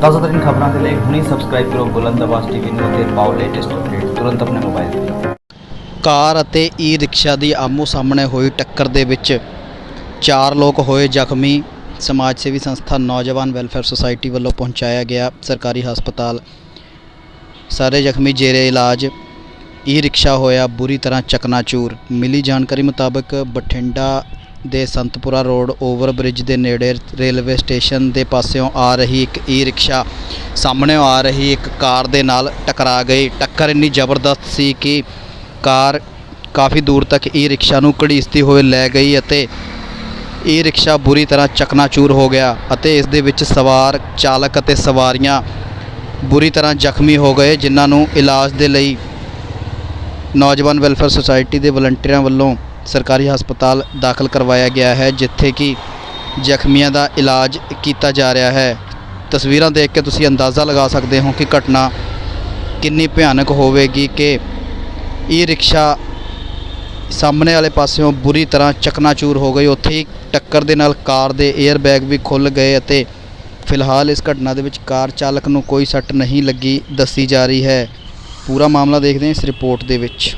ਤਾਜ਼ਾ ਖਬਰਾਂ ਦੇ ਲਈ ਹੁਣੇ ਸਬਸਕ੍ਰਾਈਬ ਕਰੋ ਬੁਲੰਦ ਆਵਾਜ਼ ਟੀਵੀ ਨੂੰ ਅਤੇ ਪਾਓ ਲੇਟੈਸਟ ਅਪਡੇਟ ਤੁਰੰਤ ਆਪਣੇ ਮੋਬਾਈਲ ਤੇ। ਕਾਰ ਅਤੇ ਈ ਰਿਕਸ਼ਾ ਦੀ ਆਮੋ ਸਾਹਮਣੇ ਹੋਈ ਟੱਕਰ ਦੇ ਵਿੱਚ ਚਾਰ ਲੋਕ ਹੋਏ ਜ਼ਖਮੀ। ਸਮਾਜ ਸੇਵੀ ਸੰਸਥਾ ਨੌਜਵਾਨ ਵੈਲਫੇਅਰ ਸੁਸਾਇਟੀ ਵੱਲੋਂ ਪਹੁੰਚਾਇਆ ਗਿਆ ਸਰਕਾਰੀ ਹਸਪਤਾਲ। ਸਾਰੇ ਜ਼ਖਮੀ ਜੇਰੇ ਇਲਾਜ। ਈ ਰਿਕਸ਼ਾ ਹੋਇਆ ਬੁਰੀ ਤਰ੍ਹਾਂ ਚਕਨਾਚੂਰ। ਮਿਲੀ ਜਾਣਕਾਰੀ ਮੁਤਾਬਕ ਬਠਿੰਡਾ ਦੇ ਸੰਤਪੁਰਾ ਰੋਡ ਓਵਰ ਬ੍ਰਿਜ ਦੇ ਨੇੜੇ ਰੇਲਵੇ ਸਟੇਸ਼ਨ ਦੇ ਪਾਸਿਓਂ ਆ ਰਹੀ ਇੱਕ ਈ ਰਿਕਸ਼ਾ ਸਾਹਮਣੇ ਆ ਰਹੀ ਇੱਕ ਕਾਰ ਦੇ ਨਾਲ ਟਕਰਾ ਗਈ। ਟੱਕਰ ਇੰਨੀ ਜ਼ਬਰਦਸਤ ਸੀ ਕਿ ਕਾਰ ਕਾਫੀ ਦੂਰ ਤੱਕ ਈ ਰਿਕਸ਼ਾ ਨੂੰ ਘੜੀਸਦੀ ਹੋਏ ਲੈ ਗਈ ਅਤੇ ਈ ਰਿਕਸ਼ਾ ਬੁਰੀ ਤਰ੍ਹਾਂ ਚਕਨਾਚੂਰ ਹੋ ਗਿਆ ਅਤੇ ਇਸ ਦੇ ਵਿੱਚ ਸਵਾਰ ਚਾਲਕ ਅਤੇ ਸਵਾਰੀਆਂ ਬੁਰੀ ਤਰ੍ਹਾਂ ਜ਼ਖਮੀ ਹੋ ਗਏ, ਜਿਨ੍ਹਾਂ ਨੂੰ ਇਲਾਜ ਦੇ ਲਈ ਨੌਜਵਾਨ ਵੈਲਫੇਅਰ ਸੁਸਾਇਟੀ ਦੇ ਵਲੰਟੀਅਰਾਂ ਵੱਲੋਂ ਸਰਕਾਰੀ ਹਸਪਤਾਲ ਦਾਖਲ ਕਰਵਾਇਆ ਗਿਆ ਹੈ, ਜਿੱਥੇ ਕਿ ਜ਼ਖਮੀਆਂ ਦਾ ਇਲਾਜ ਕੀਤਾ ਜਾ ਰਿਹਾ ਹੈ। ਤਸਵੀਰਾਂ ਦੇਖ ਕੇ ਤੁਸੀਂ ਅੰਦਾਜ਼ਾ ਲਗਾ ਸਕਦੇ ਹੋ ਕਿ ਘਟਨਾ ਕਿੰਨੀ ਭਿਆਨਕ ਹੋਵੇਗੀ ਕਿ ਈ ਰਿਕਸ਼ਾ ਸਾਹਮਣੇ ਵਾਲੇ ਪਾਸਿਓਂ ਬੁਰੀ ਤਰ੍ਹਾਂ ਚਕਨਾਚੂਰ ਹੋ ਗਈ। ਉੱਥੇ ਹੀ ਟੱਕਰ ਦੇ ਨਾਲ ਕਾਰ ਦੇ 에ਅਰ ਬੈਗ ਵੀ ਖੁੱਲ ਗਏ ਅਤੇ ਫਿਲਹਾਲ ਇਸ ਘਟਨਾ ਦੇ ਵਿੱਚ ਕਾਰ ਚਾਲਕ ਨੂੰ ਕੋਈ ਸੱਟ ਨਹੀਂ ਲੱਗੀ ਦੱਸੀ ਜਾ ਰਹੀ ਹੈ। ਪੂਰਾ ਮਾਮਲਾ ਦੇਖਦੇ ਹਾਂ ਇਸ ਰਿਪੋਰਟ ਦੇ ਵਿੱਚ।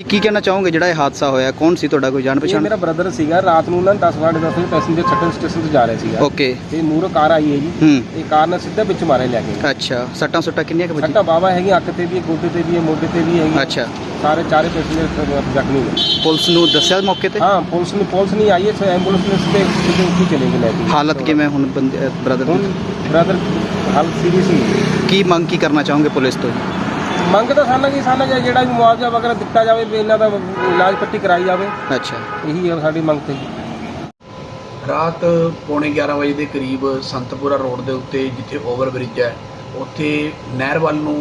ਕੀ ਕਹਿਣਾ ਚਾਹੋਗੇ? ਜਿਹੜਾ ਇਹ ਹਾਦਸਾ ਹੋਇਆ ਕੌਣ ਸੀ ਤੁਹਾਡਾ? ਕੋਈ ਜਾਣ ਇਹ ਪਛਾਣ? ਮੇਰਾ ਬ੍ਰਦਰ ਸੀਗਾ ਰਾਤ ਨੂੰ ਨਾ 10 ਵਜੇ 10 ਵਜੇ ਪੈਸੇਂਜਰ ਛੱਡਣ ਸਟੇਸ਼ਨ ਤੋਂ ਜਾ ਰਿਹਾ ਸੀਗਾ। ਓਕੇ ਤੇ ਮੂਹਰੋਂ ਕਾਰ ਆਈ ਹੈ ਜੀ। ਹੂੰ। ਇਹ ਕਾਰ ਨੇ ਸਿੱਧਾ ਵਿੱਚ ਮਾਰੇ ਲੈ ਕੇ। ਅੱਛਾ ਸੱਟਾਂ ਸੁੱਟਾਂ ਕਿੰਨੀਆਂ ਕੁ ਸੱਟਾਂ ਵੱਜੀਆਂ ਬਾਵਾ ਹੈਗੀ ਅੱਖ ਤੇ ਵੀ ਹੈ, ਗੋਡੇ ਤੇ ਵੀ ਹੈ ਮੋਢੇ ਤੇ ਵੀ ਹੈਗੀ। ਅੱਛਾ। ਸਾਰੇ ਚਾਰੇ ਪੈਸੇਂਜਰ ਜ਼ਖਮੀ ਨੇ ਪੁਲਿਸ ਨੂੰ ਦੱਸਿਆ ਮੌਕੇ ਤੇ? ਹਾਂ ਪੁਲਿਸ ਨੂੰ ਪੁਲਿਸ ਨਹੀਂ ਆਈ ਹੈ ਐਂਬੂਲੈਂਸ ਨੇ ਸਿੱਧੇ ਸਿੱਧੇ ਉੱਥੇ ਚਲੇ ਗਏ ਲੈ ਕੇ। ਹਾਲਤ ਕਿਵੇਂ ਹੁਣ ਬੰਦੇ ਬ੍ਰਦਰ ਹੁਣ ਬ੍ਰਦਰ ਹਾਲਤ ਸੀਰੀਅਸ ਕੀ ਮੰਗ ਕੀ ਕਰਨਾ ਚਾਹੋਗੇ ਪੁਲਿਸ ਤੋਂ? ਮੰਗ ਤਾਂ ਸਾਨੂੰ ਕੀ ਸਾਨੂੰ ਜੇ ਜਿਹੜਾ ਵੀ ਮੁਆਵਜ਼ਾ ਵਗੈਰਾ ਦਿੱਤਾ ਜਾਵੇ ਵੀ ਇਹਨਾਂ ਦਾ ਇਲਾਜ ਪੱਟੀ ਕਰਾਈ ਜਾਵੇ। ਅੱਛਾ। ਇਹੀ ਹੈ ਸਾਡੀ ਮੰਗ ਤੇ। ਰਾਤ ਪੌਣੇ 11 ਵਜੇ ਦੇ ਕਰੀਬ ਸੰਤਪੁਰਾ ਰੋਡ ਦੇ ਉੱਤੇ ਜਿੱਥੇ ਓਵਰ ਬ੍ਰਿਜ ਹੈ ਉੱਥੇ ਨਹਿਰ ਵੱਲ ਨੂੰ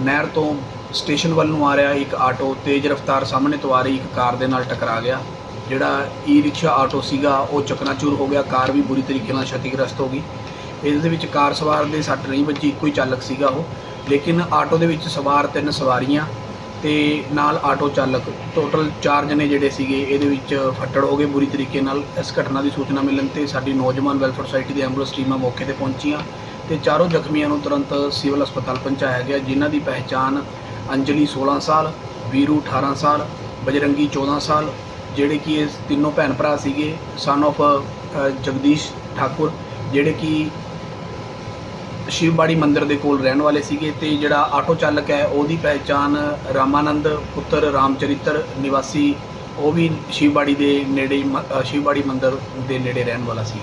ਨਹਿਰ ਤੋਂ ਸਟੇਸ਼ਨ ਵੱਲ ਨੂੰ ਆ ਰਿਹਾ ਇੱਕ ਆਟੋ ਤੇਜ਼ ਰਫ਼ਤਾਰ ਸਾਹਮਣੇ ਤੋਂ ਆ ਰਹੀ ਇੱਕ ਕਾਰ ਦੇ ਨਾਲ ਟਕਰਾ ਗਿਆ। ਜਿਹੜਾ ਈ ਰਿਕਸ਼ਾ ਆਟੋ ਸੀਗਾ ਉਹ ਚਕਨਾਚੂਰ ਹੋ ਗਿਆ ਕਾਰ ਵੀ ਬੁਰੀ ਤਰੀਕੇ ਨਾਲ ਛਤੀਗ੍ਰਸਤ ਹੋ ਗਈ। ਇਸ ਦੇ ਵਿੱਚ ਕਾਰ ਸਵਾਰ ਦੇ ਸੱਟ ਨਹੀਂ ਵੱਜੀ ਇੱਕੋ ਹੀ ਚਾਲਕ ਸੀਗਾ ਉਹ। ਲੇਕਿਨ ਆਟੋ ਦੇ ਵਿੱਚ ਸਵਾਰ ਤਿੰਨ ਸਵਾਰੀਆਂ ਤੇ ਨਾਲ ਆਟੋ ਚਾਲਕ ਟੋਟਲ 4 ਜਣੇ ਜਿਹੜੇ ਸੀਗੇ, ਇਹਦੇ ਵਿੱਚ ਫੱਟੜ ਹੋ ਗਏ ਬੁਰੀ ਤਰੀਕੇ ਨਾਲ। ਇਸ ਘਟਨਾ ਦੀ ਸੂਚਨਾ ਮਿਲਣ ਤੇ ਸਾਡੀ ਨੌਜਵਾਨ ਵੈਲਫੇਅਰ ਸੁਸਾਇਟੀ ਦੀ ਐਂਬੂਲੈਂਸ ਟੀਮਾਂ ਮੌਕੇ ਤੇ ਪਹੁੰਚੀਆਂ ਤੇ ਚਾਰੋਂ ਜ਼ਖਮੀਆਂ ਨੂੰ ਤੁਰੰਤ ਸਿਵਲ ਹਸਪਤਾਲ ਪਹੁੰਚਾਇਆ ਗਿਆ, ਜਿਨ੍ਹਾਂ ਦੀ ਪਹਿਚਾਣ ਅੰਜਲੀ 16 ਸਾਲ, ਵੀਰੂ 18 ਸਾਲ, ਬਜਰੰਗੀ 14 ਸਾਲ, ਜਿਹੜੇ ਕਿ ਇਹ ਤਿੰਨੋਂ ਭੈਣ ਭਰਾ ਸੀਗੇ ਸਨ of ਜਗਦੀਸ਼ ਠਾਕੁਰ, ਜਿਹੜੇ ਕਿ ਸ਼ਿਵਬਾੜੀ ਮੰਦਿਰ ਦੇ ਕੋਲ ਰਹਿਣ ਵਾਲੇ ਸੀਗੇ ਤੇ ਜਿਹੜਾ ਆਟੋ ਚਾਲਕ ਹੈ, ਉਹਦੀ ਪਹਿਚਾਣ ਰਾਮਾਨੰਦ ਪੁੱਤਰ ਰਾਮਚਰਿਤਰ ਨਿਵਾਸੀ, ਉਹ ਵੀ ਸ਼ਿਵਬਾੜੀ ਦੇ ਨੇੜੇ ਸ਼ਿਵਬਾੜੀ ਮੰਦਿਰ ਦੇ ਨੇੜੇ ਰਹਿਣ ਵਾਲਾ ਸੀ।